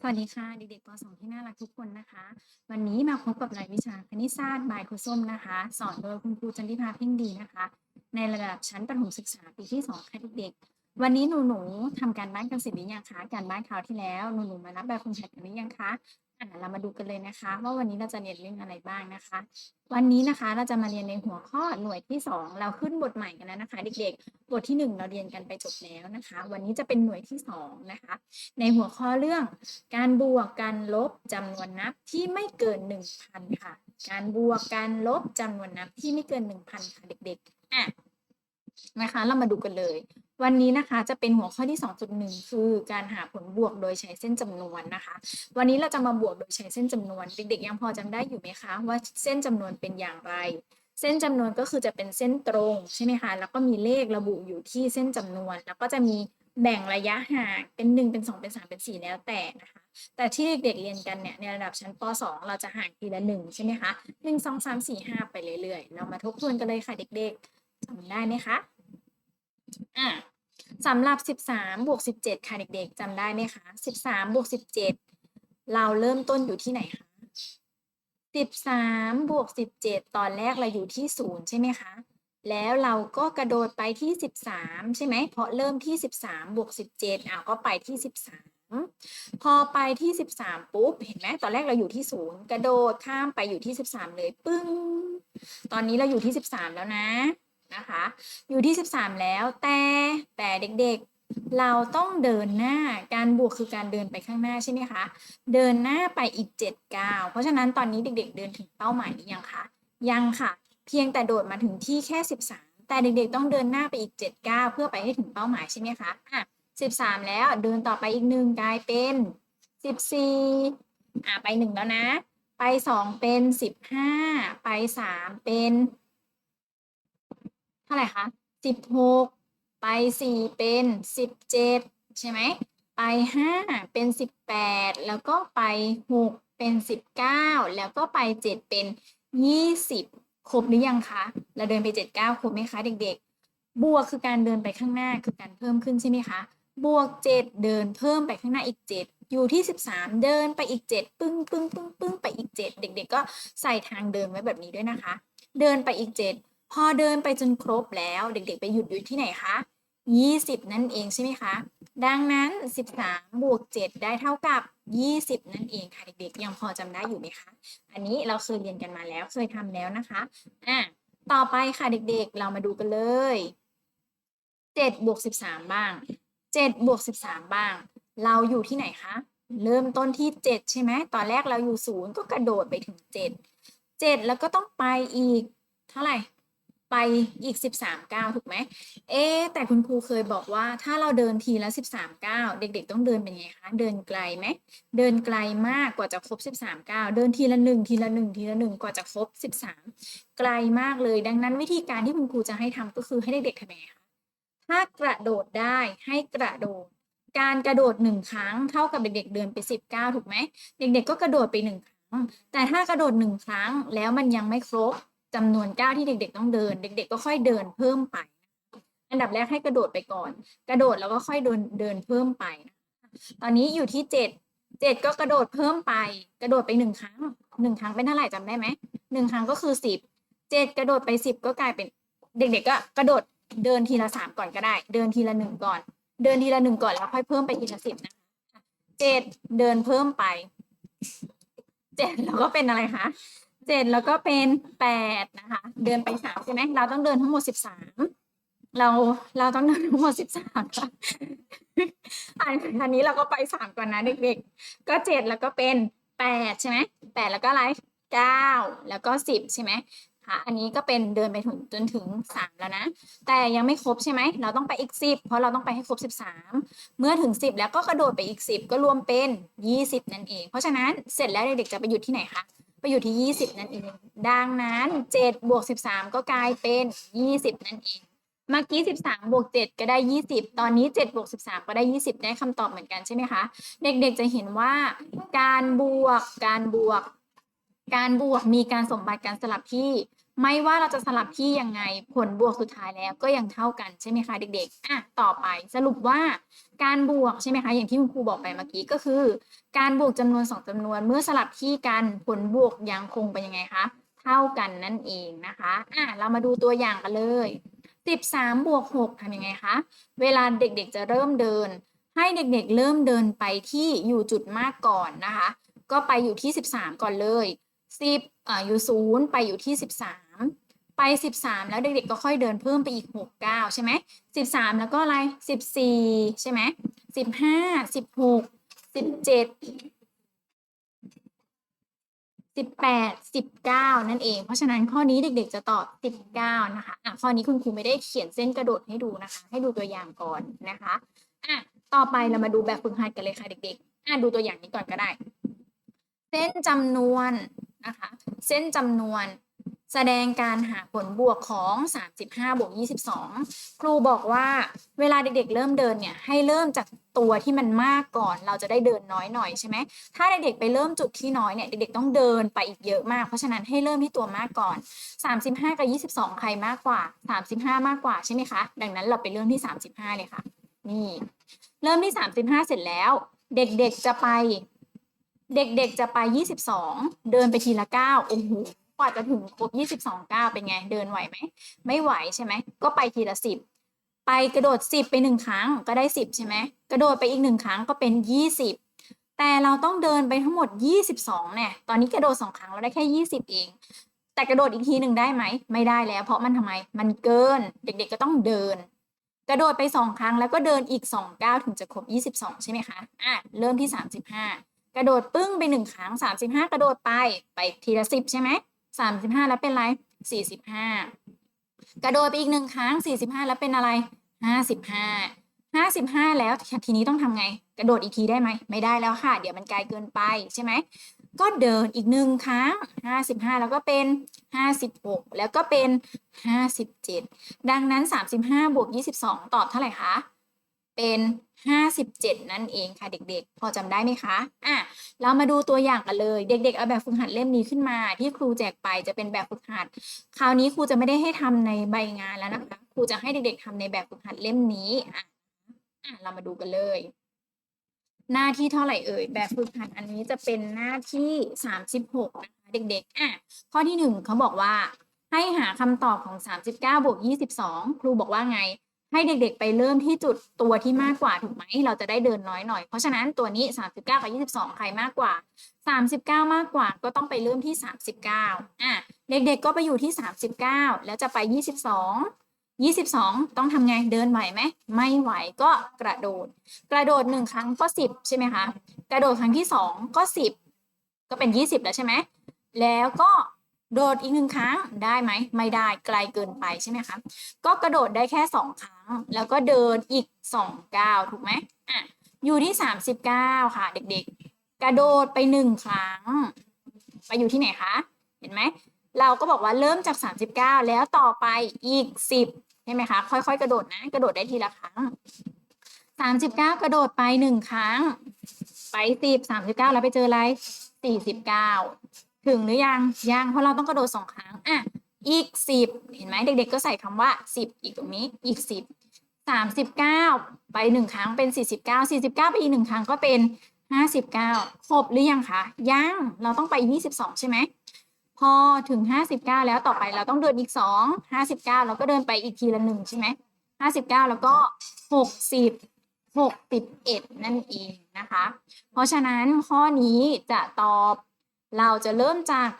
สวัสดีค่ะเด็กๆป .2 ที่น่ารักทุกคนนะคะ วันนี้มาพบกับรายวิชาคณิตศาสตร์บายครูส้มนะคะ สอนโดยคุณครูจันทิพาเพ่งดีนะคะ ในระดับชั้นประถมศึกษาปีที่2ค่ะเด็กๆวันนี้หนูๆทำการบ้านกันเสร็จหรือยังคะการบ้านคราวที่แล้วหนูๆมารับแบบคุณแพทกันหรือยังคะ อะเรามาดูกันเลยนะคะ ว่าวันนี้เราจะเรียนเรื่องอะไรบ้างนะคะ วันนี้นะคะเราจะมาเรียนในหัวข้อหน่วยที่ 2 เราขึ้นบทใหม่กันแล้วนะคะ เด็กๆ บทที่ 1 เราเรียนกันไปจบแล้วนะคะ วันนี้จะเป็นหน่วยที่ 2 นะคะ ในหัวข้อเรื่อง การบวกการลบจำนวนนับที่ไม่เกิน 1,000 ค่ะ การบวกการลบจำนวนนับที่ไม่เกิน 1,000 ค่ะเด็กๆอะนะคะ เรามาดูกันเลย วันนี้นะคะจะเป็นหัวข้อที่ 2.1 คือการหาผลบวกโดยใช้เส้นจำนวนนะคะ วันนี้เราจะมาบวกโดยใช้เส้นจำนวน เด็กๆยังพอจำได้อยู่ไหมคะ ว่าเส้นจำนวนเป็นอย่างไร เส้นจำนวนก็คือจะเป็นเส้นตรงใช่ไหมคะ แล้วก็มีเลขระบุอยู่ที่เส้นจำนวน แล้วก็จะมีแบ่งระยะห่างเป็น 1 เป็น 2 เป็น 3 เป็น 4 แล้วแต่นะคะ แต่ที่เด็กๆเรียนกันเนี่ยในระดับชั้นป .2 เราจะห่างทีละ1ใช่ไหมคะ 1 2 3 4 5 ไปเรื่อยๆ เรามาทบทวนกันเลยค่ะเด็กๆจำได้ไหมคะ อะสำหรับ 13บวก17 ค่ะเด็กๆจำได้ไหมคะ 13บวก17 เราเริ่มต้นอยู่ที่ไหนคะ13บวก17 ตอนแรกเราอยู่ที่0ใช่ไหมคะ แล้วเราก็กระโดดไปที่ 13 ใช่ไหม เพราะเริ่มที่ 13บวก17อะก็ไปที่ 13 พอไปที่ 13 ปุ๊บ เห็นไหมตอนแรกเราอยู่ที่ 0 กระโดดข้ามไปอยู่ที่ 13 เลยปึ้ง ตอนนี้เราอยู่ที่ 13 แล้วนะ นะคะ อยู่ที่ 13 แล้วแต่แต่เด็กๆ เราต้องเดินหน้าการบวกคือการเดินไปข้างหน้าใช่ไหมคะ เดินหน้าไปอีก7ก้าวเพราะฉะนั้นตอนนี้เด็ก ๆ เดินถึงเป้าหมายหรือยังคะยังค่ะ เพียงแต่โดดมาถึงที่แค่ 13 แต่เด็กๆ ต้องเดินหน้าไปอีก7ก้าวเพื่อไปให้ถึงเป้าหมายใช่ไหมคะอะ13 แล้วเดินต่อไปอีกหนึ่งกลายเป็น 14อะไปหนึ่งแล้วนะ ไปสองเป็น 15 ไปสามเป็น เท่าไหร่คะ16ไปสี่เป็นสิบเจ็ดใช่ไหม ไปห้าเป็นสิบแปดแล้วก็ไปหกเป็นสิบเก้าแล้วก็ไปเจ็ดเป็นยี่สิบครบหรือยังคะเราเดินไปเจ็ดเก้าครบไหมคะเด็กๆ บวกคือการเดินไปข้างหน้าคือการเพิ่มขึ้นใช่ไหมคะ บวกเจ็ดเดินเพิ่มไปข้างหน้าอีกเจ็ดอยู่ที่สิบสามเดินไปอีกเจ็ดปึ้งปึ้งปึ้งปึ้งไปอีกเจ็ดเด็ก ๆ ก็ใส่ทางเดินไว้แบบนี้ด้วยนะคะ เดินไปอีกเจ็ด พอเดินไปจนครบแล้วเด็กๆ ไปหยุดอยู่ที่ไหนคะ 20 นั่นเองใช่ไหมคะ ดังนั้น 13 บวก 7 ได้เท่ากับ 20 นั่นเองค่ะเด็กๆ ยังพอจำได้อยู่ไหมคะ อันนี้เราเคยเรียนกันมาแล้วเคยทำแล้วนะคะอะต่อไปค่ะเด็กๆ เรามาดูกันเลย 7 บวก 13 บ้าง 7 บวก 13 บ้าง เราอยู่ที่ไหนคะ เริ่มต้นที่ 7 ใช่ไหม ตอนแรกเราอยู่ศูนย์ก็กระโดดไปถึง 7 7 แล้วก็ต้องไปอีก เท่าไหร่ ไปอีก 13ก้าวถูกไหมเอ๊แต่คุณครูเคยบอกว่าถ้าเราเดินทีละ 13ก้าวเด็ก ๆ ต้องเดินเป็นไงคะเดินไกลไหมเดินไกลมากกว่าจะครบ 13ก้าวเดินทีละหนึ่งทีละหนึ่งทีละหนึ่งกว่าจะครบ 13 ไกลมากเลย ดังนั้นวิธีการที่คุณครูจะให้ทำก็คือให้เด็กๆทำยังไงคะถ้ากระโดดได้ให้กระโดด การกระโดดหนึ่งครั้งเท่ากับเด็กๆเดินไป10ก้าวถูกไหมเด็กๆก็กระโดดไปหนึ่งครั้ง แต่ถ้ากระโดดหนึ่งครั้งแล้วมันยังไม่ครบ จำนวนก้าวที่เด็ก ๆ ต้องเดิน เด็ก ๆ ก็ค่อยเดินเพิ่มไป อันดับแรกให้กระโดดไปก่อน กระโดดแล้วก็ค่อยเดินเดินเพิ่มไป ตอนนี้อยู่ที่เจ็ดเจ็ดก็กระโดดเพิ่มไป กระโดดไปหนึ่งครั้งหนึ่งครั้งเป็นเท่าไหร่จำได้ไหมหนึ่งครั้งก็คือสิบเจ็ดกระโดดไปสิบก็กลายเป็นเด็ก ๆ ก็กระโดดเดินทีละสามก่อนก็ได้ เดินทีละหนึ่งก่อน เดินทีละหนึ่งก่อนแล้วค่อยเพิ่มไปทีละสิบนะเจ็ดเดินเพิ่มไปเจ็ดแล้วก็เป็นอะไรคะ เจ็ดแล้วก็เป็นแปดนะคะ เดินไปสามใช่ไหมเราต้องเดินทั้งหมดสิบสามเราเราต้องเดินทั้งหมดสิบสามค่ะอันอันนี้เราก็ไปสามก่อนนะเด็กๆ ก็เจ็ดแล้วก็เป็นแปดใช่ไหมแปดแล้วก็อะไรเก้าแล้วก็สิบใช่ไหมค่ะอันนี้ก็เป็นเดินไปถึงจนถึงสามแล้วนะ แต่ยังไม่ครบใช่ไหม เราต้องไปอีกสิบเพราะเราต้องไปให้ครบสิบสามเมื่อถึงสิบแล้วก็กระโดดไปอีกสิบก็รวมเป็นยี่สิบนั่นเอง เพราะฉะนั้นเสร็จแล้วเด็กๆจะไปหยุดที่ไหนคะ ไปอยู่ที่ 20 นั่นเอง ดังนั้น7บวก13 ก็กลายเป็น 20 นั่นเอง เมื่อกี้ 13บวก7ก็ได้ 20 ตอนนี้7บวก13 ก็ได้ 20 ได้คำตอบเหมือนกันใช่ไหมคะ เด็กๆจะเห็นว่าการบวกการบวก การบวกมีการสมบัติการสลับที่ ไม่ว่าเราจะสลับที่ยังไงผลบวกสุดท้ายแล้วก็ยังเท่ากันใช่ไหมคะเด็กๆอะต่อไปสรุปว่าการบวกใช่ไหมคะอย่างที่คุณครูบอกไปเมื่อกี้ก็คือ การบวกจำนวนสองจำนวน เมื่อสลับที่กันผลบวกยังคงเป็นยังไงคะเท่ากันนั่นเองนะคะอะเรามาดูตัวอย่างกันเลย 13บวก6ทำยังไงคะเวลาเด็กๆจะเริ่มเดิน ให้เด็กๆเริ่มเดินไปที่อยู่จุดมากก่อนนะคะ ก็ไปอยู่ที่ 13 ก่อนเลย10อ่าอยู่ศูนย์ไปอยู่ที่ 13 ไป 13 แล้วเด็กๆก็ค่อยเดินเพิ่มไปอีก 6 9 ใช่ไหม13 แล้วก็อะไร 14 ใช่ไหม15 16 17 18 19 นั่นเอง เพราะฉะนั้นข้อนี้เด็กๆจะตอบ 19 นะคะอะข้อนี้คุณครูไม่ได้เขียนเส้นกระโดดให้ดูนะคะ ให้ดูตัวอย่างก่อนนะคะอะต่อไปเรามาดูแบบฝึกหัดกันเลยค่ะเด็กๆอะดูตัวอย่างนี้ก่อนก็ได้ เส้นจำนวนนะคะ เส้นจำนวน แสดงการหาผลบวกของ 35บวก22 ครูบอกว่าเวลาเด็กๆ เริ่มเดินเนี่ยให้เริ่มจากตัวที่มันมากก่อนเราจะได้เดินน้อยหน่อยใช่ไหมถ้าเด็กๆไปเริ่มจุดที่น้อยเนี่ยเด็กๆต้องเดินไปอีกเยอะมากเพราะฉะนั้นให้เริ่มที่ตัวมากก่อน 35 กับ 22 ใครมากกว่า 35 มากกว่าใช่ไหมคะดังนั้นเราไปเริ่มที่ 35 เลยค่ะนี่เริ่มที่ 35 เสร็จแล้ว เด็กๆจะไป เด็กๆจะไป 22 เดินไปทีละ9โอ้โห ว่าจะถึงครบ22ก้าวเป็นไง เดินไหวไหม ไม่ไหวใช่ไหม ก็ไปทีละ10ไปกระโดด10ไปหนึ่งครั้งก็ได้10ใช่ไหม กระโดดไปอีกหนึ่งครั้งก็เป็น20แต่เราต้องเดินไปทั้งหมด22เนี่ย ตอนนี้กระโดด2ครั้งเราได้แค่20เอง แต่กระโดดอีกทีหนึ่งได้ไหม ไม่ได้แล้ว เพราะมันทำไม มันเกิน เด็กๆก็ต้องเดิน กระโดดไป2ครั้งแล้วก็เดินอีก2ก้าวถึงจะครบ22ใช่ไหมคะ อะ เริ่มที่35กระโดดปึ้งไปหนึ่งครั้ง35กระโดดไป ไปทีละ10ใช่ไหม 35แล้วเป็นอะไร45กระโดดไปอีกหนึ่งครั้ง45แล้วเป็นอะไร55 55แล้วทีนี้ต้องทำไง กระโดดอีกทีได้ไหมไม่ได้แล้วค่ะ เดี๋ยวมันไกลเกินไปใช่ไหมก็เดินอีกหนึ่งครั้ง55แล้วก็เป็น56แล้วก็เป็น57ดังนั้น35บห้าบวก22ตอบเท่าไหร่คะ เป็น 57 นั่นเองค่ะเด็กๆ พอจำได้ไหมคะอะเรามาดูตัวอย่างกันเลย เด็ก ๆ เอาแบบฝึกหัดเล่มนี้ขึ้นมา ที่ครูแจกไปจะเป็นแบบฝึกหัด คราวนี้ครูจะไม่ได้ให้ทำในใบงานแล้วนะคะ ครูจะให้เด็กๆทำในแบบฝึกหัดเล่มนี้อะอะเรามาดูกันเลย หน้าที่เท่าไหร่เอ่ย แบบฝึกหัดอันนี้จะเป็นหน้าที่ 36 นะคะ เด็กๆอะข้อที่หนึ่งเขาบอกว่าให้หาคำตอบของ 39บวก22 ครูบอกว่าไง ให้เด็กๆ ไปเริ่มที่จุดตัวที่มากกว่าถูกไหม เราจะได้เดินน้อยหน่อย เพราะฉะนั้นตัวนี้ 39 กับ 22 ใครมากกว่า 39 มากกว่าก็ต้องไปเริ่มที่ 39อะเด็กๆ ก็ไปอยู่ที่ 39 แล้วจะไป 22 22 ต้องทำไงเดินไหวไหมไม่ไหวก็กระโดด กระโดดหนึ่งครั้งก็ 10 ใช่ไหมคะ กระโดดครั้งที่ 2 ก็ 10 ก็เป็น 20 แล้วใช่ไหม แล้วก็โดดอีกหนึ่งครั้งได้ไหมไม่ได้ไกลเกินไปใช่ไหมคะ ก็กระโดดได้แค่ 2 ครั้ง แล้วก็เดินอีก2ก้าวถูกไหมอะอยู่ที่39ค่ะ เด็กๆ กระโดดไป1ครั้ง ไปอยู่ที่ไหนคะเห็นไหมเราก็บอกว่าเริ่มจาก 39 แล้วต่อไปอีก 10 ใช่ไหมคะ ค่อยๆ กระโดดนะ กระโดดได้ทีละครั้ง 39 กระโดดไป 1 ครั้ง ไป 10 39 แล้วไปเจออะไร 49 ถึงหรือยัง ยัง เพราะเราต้องกระโดด 2 ครั้ง อะ อีก 10 เห็นไหมเด็ก ๆ ก็ใส่คำว่า 10 อีกตรงนี้อีก 10 39 ไป 1 ครั้งเป็น 49 49 ไปอีก 1 ครั้งก็เป็น 59 ครบหรือยังคะยังเราต้องไป 22 ใช่ไหมพอถึง 59 แล้วต่อไปเราต้องเดินอีก 2 59แล้วก็เดินไปอีกทีละหนึ่งใช่ไหม59 แล้วก็ 60 61 นั่นเองนะคะ เพราะฉะนั้นข้อนี้จะตอบเราจะเริ่มจาก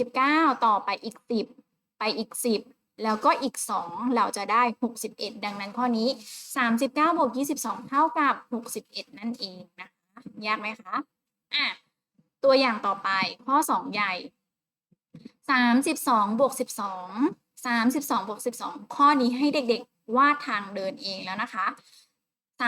39 ต่อไปอีก 10 ไปอีก 10 แล้วก็อีก 2 เราจะได้ 61 ดังนั้นข้อนี้ 39บวก22 เท่ากับ 61 นั่นเองนะคะยากไหมคะอะตัวอย่างต่อไปข้อ 2 ใหญ่ 32บวก12 32บวก12 ข้อนี้ให้เด็กๆวาดทางเดินเองแล้วนะคะ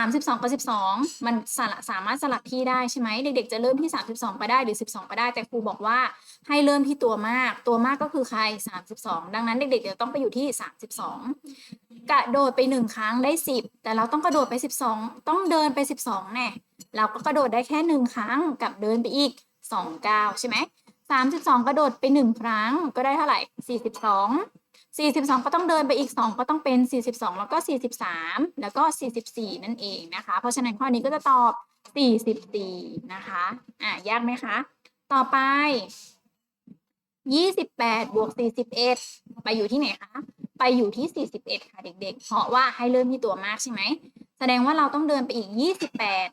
32กับ12มันสละสามารถสลับที่ได้ใช่ไหมเด็ก ๆ จะเริ่มที่32ก็ได้หรือ12ก็ได้แต่ครูบอกว่าให้เริ่มที่ตัวมาก ตัวมากก็คือใคร32ดังนั้นเด็กๆจะต้องไปอยู่ที่32กระโดดไป1ครั้งได้10แต่เราต้องกระโดดไป12ต้องเดินไป12แน่เราก็กระโดดได้แค่1ครั้งกับเดินไปอีก2ก้าวใช่ไหมสามสิบสองกระโดดไปหนึ่งครั้งก็ได้เท่าไหร่สี่สิบสอง สี่สิบสองก็ต้องเดินไปอีกสองก็ต้องเป็นสี่สิบสองแล้วก็สี่สิบสามแล้วก็สี่สิบสี่นั่นเองนะคะ เพราะฉะนั้นข้อนี้ก็จะตอบสี่สิบสี่นะคะอะยากไหมคะ ต่อไปยี่สิบแปดบวกสี่สิบเอ็ดไปอยู่ที่ไหนคะ ไปอยู่ที่สี่สิบเอ็ดค่ะเด็กๆ เพราะว่าให้เริ่มที่ตัวมากใช่ไหม แสดงว่าเราต้องเดินไปอีกยี่สิบแปด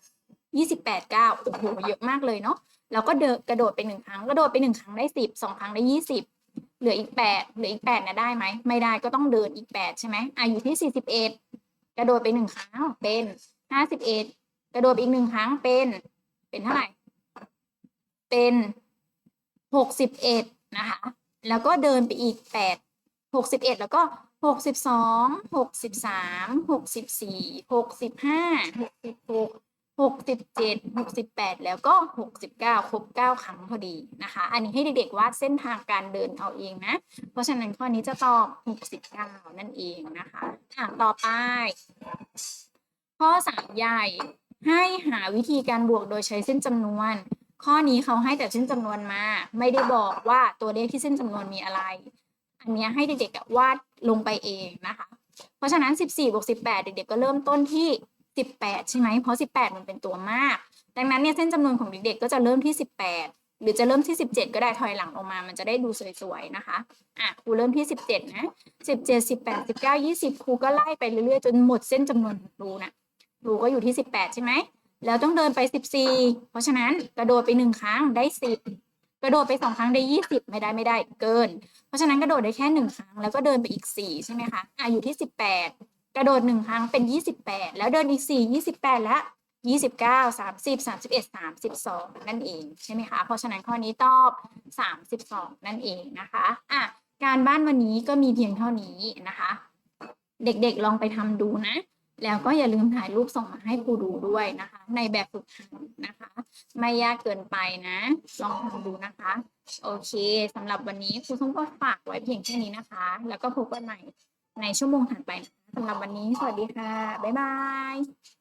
ยี่สิบแปดเก้าโอ้โหเยอะมากเลยเนาะเราก็เดินกระโดดไปหนึ่งครั้ง กระโดดไปหนึ่งครั้งได้สิบสองครั้งได้ยี่สิบ เหลืออีกแปดเหลืออีกแปดนะได้ไหม ไม่ได้ก็ต้องเดินอีกแปดใช่ไหมอะอยู่ที่สี่สิบเอ็ดกระโดดไปหนึ่งครั้งเป็นห้าสิบเอ็ดกระโดดอีกหนึ่งครั้งเป็น เป็นเท่าไหร่ เป็นหกสิบเอ็ดนะคะ แล้วก็เดินไปอีกแปดหกสิบเอ็ดแล้วก็หกสิบสองหกสิบสามหกสิบสี่หกสิบห้าหกสิบหก หกสิบเจ็ดหกสิบแปดแล้วก็หกสิบเก้าครบเก้าครั้งพอดีนะคะ อันนี้ให้เด็กๆวาดเส้นทางการเดินเอาเองนะ เพราะฉะนั้นข้อนี้จะตอบหกสิบเก้านั่นเองนะคะอะต่อไป ข้อสามใหญ่ให้หาวิธีการบวกโดยใช้เส้นจำนวน ข้อนี้เขาให้แต่เส้นจำนวนมา ไม่ได้บอกว่าตัวเลขที่เส้นจำนวนมีอะไร อันเนี้ยให้เด็กๆวาดลงไปเองนะคะ เพราะฉะนั้น 14บวก18 เด็กๆก็เริ่มต้นที่ 18 ใช่ไหมเพราะ 18 มันเป็นตัวมาก ดังนั้นเนี่ยเส้นจำนวนของเด็กๆก็จะเริ่มที่ 18 หรือจะเริ่มที่ 17 ก็ได้ถอยหลังลงมา มันจะได้ดูสวยๆนะคะอะครูเริ่มที่ 17 นะ 17 18 19 20 ครูก็ไล่ไปเรื่อยๆ จนหมดเส้นจำนวนของครูนะครูก็อยู่ที่ 18 ใช่ไหมแล้วต้องเดินไป 14 เพราะฉะนั้นกระโดดไปหนึ่งครั้งได้ 10กระโดดไปสองครั้งได้20ไม่ได้ไม่ได้เกิน เพราะฉะนั้นกระโดดได้แค่หนึ่งครั้งแล้วก็เดินไปอีก4ใช่ไหมคะอะอยู่ที่18 กระโดดหนึ่งครั้งเป็น 28 แล้วเดินอีก 4 28 แล้ว 29 30 31 32 นั่นเองใช่ไหมคะ เพราะฉะนั้นข้อนี้ตอบ 32 นั่นเองนะคะอะการบ้านวันนี้ก็มีเพียงเท่านี้นะคะ เด็กๆลองไปทำดูนะ แล้วก็อย่าลืมถ่ายรูปส่งมาให้ครูดูด้วยนะคะ ในแบบฝึกหัดนะคะ ไม่ยากเกินไปนะ ลองทำดูนะคะ โอเคสำหรับวันนี้ครูส้มก็ฝากไว้เพียงแค่นี้นะคะ แล้วก็พบกันใหม่ ในชั่วโมงถัดไปสำหรับวันนี้สวัสดีค่ะ บ๊ายบาย